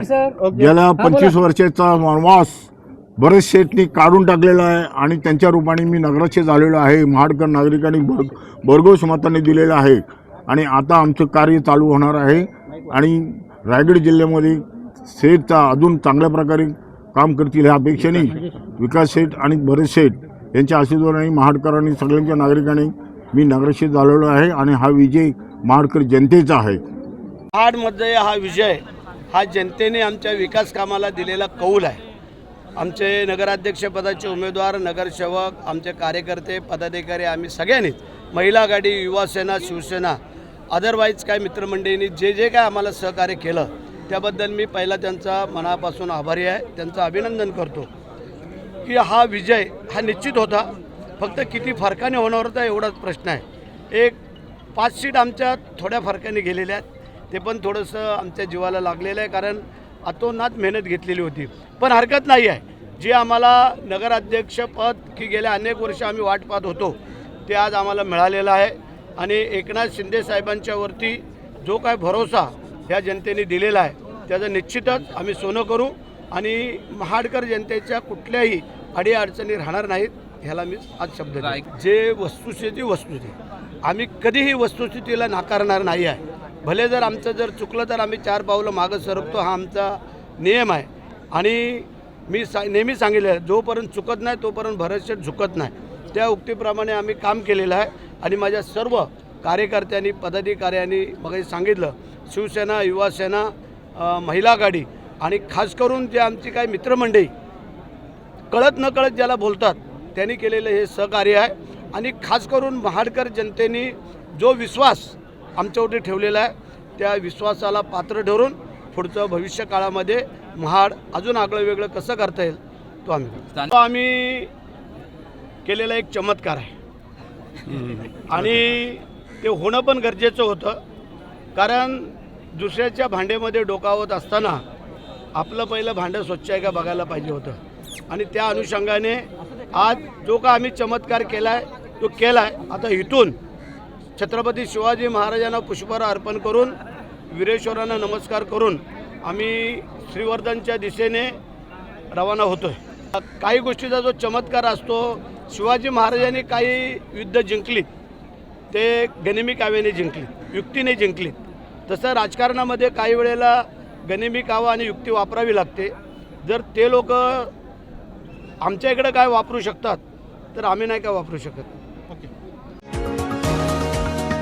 Sir गेल्या पंचवीस वर्षाचा वनवास बरेच शेटनी काढून टाकलेला आहे आणि त्यांच्या रूपाने मी नगराध्यक्ष झालेलो आहे महाडकर नागरिकांनी भर भरघोस मताने दिलेलं आहे. आणि आता आमचं कार्य चालू होणार आहे आणि रायगड जिल्ह्यामध्ये शेठचा अजून चांगल्या प्रकारे काम करतील ह्या अपेक्षेने विकास शेठ आणि भरत शेठ यांच्या आशीर्वादाने महाडकरांनी सगळ्यांच्या नागरिकांनी मी नगराध्यक्ष झालेलो आहे आणि हा विजय महाडकर जनतेचा आहे. महाडमध्ये हा विजय हा जनतेने आमच्या विकास कामाला दिलेला कौल आहे. आमचे नगराध्यक्षपदाचे उमेदवार नगरसेवक आमचे कार्यकर्ते पदाधिकारी आम्ही सगळ्यांनीच महिला आघाडी युवासेना शिवसेना अदरवाईज काय मित्रमंडळींनी जे जे काय आम्हाला सहकार्य केलं त्याबद्दल मी पहिला त्यांचा मनापासून आभारी आहे. त्यांचं अभिनंदन करतो की हा विजय हा निश्चित होता. फक्त किती फरकाने होणार होता एवढाच प्रश्न आहे. एक पाच सीट आमच्या थोड्या फरकाने गेलेल्या आहेत. ते पण थोडंसं आमच्या जीवाला लागलेलं आहे कारण अतोनात मेहनत घेतलेली होती. पण हरकत नाही आहे. जे आम्हाला नगराध्यक्षपद की गेल्या अनेक वर्ष आम्ही वाट पाहत होतो ते आज आम्हाला मिळालेलं आहे. आणि एकनाथ शिंदे साहेबांच्यावरती जो काय भरोसा ह्या जनतेने दिलेला आहे त्याचं निश्चितच आम्ही सोनं करू. आणि महाडकर जनतेच्या कुठल्याही अडीअडचणी राहणार नाहीत ह्याला मी आज शब्द. जे वस्तुस्थिती वस्तुस्थिती. आम्ही कधीही वस्तुस्थितीला नाकारणार नाही आहे. भले जर आमचं जर चुकलं तर आम्ही चार पावलं मागं सरकतो हा आमचा नियम आहे. आणि मी सा नेहमी सांगितलं आहे जोपर्यंत चुकत नाही तोपर्यंत भरतशेठ झुकत नाही. त्या उक्तीप्रमाणे आम्ही काम केलेलं आहे. आणि माझ्या सर्व कार्यकर्त्यांनी पदाधिकाऱ्यांनी मग सांगितलं शिवसेना युवासेना महिला गाडी आणि खास करून जे आमची काही मित्रमंडळी कळत न कळत ज्याला बोलतात त्यांनी केलेलं हे सहकार्य आहे. आणि खास करून महाडकर जनतेने जो विश्वास आमच्यावरती ठेवलेला आहे. त्या विश्वासाला पात्र ठरून पुढचं भविष्य काळामध्ये महाड अजून आगळं वेगळं कसं करता येईल तो आम्ही तो आम्ही केलेला एक चमत्कार आहे. आणि ते होणं पण गरजेचं होतं. कारण दुसऱ्याच्या भांड्यामध्ये डोकावत असताना आपलं पहिलं भांडं स्वच्छ आहे का बघायला पाहिजे होतं. आणि त्या अनुषंगाने आज जो का आम्ही चमत्कार केला आहे तो केला आहे आता इथून छत्रपती शिवाजी महाराजांना पुष्पहार अर्पण करून वीरेश्वरांना नमस्कार करून आम्ही श्रीवर्धनच्या दिशेने रवाना होतो आहे काही गोष्टीचा जो चमत्कार असतो शिवाजी महाराजांनी काही युद्ध जिंकली ते गनिमी काव्याने जिंकली युक्तीने जिंकली तसं राजकारणामध्ये काही वेळेला गनिमी कावा आणि युक्ती वापरावी लागते. जर ते लोक आमच्या इकडं काय वापरू शकतात तर आम्ही नाही काय वापरू शकत.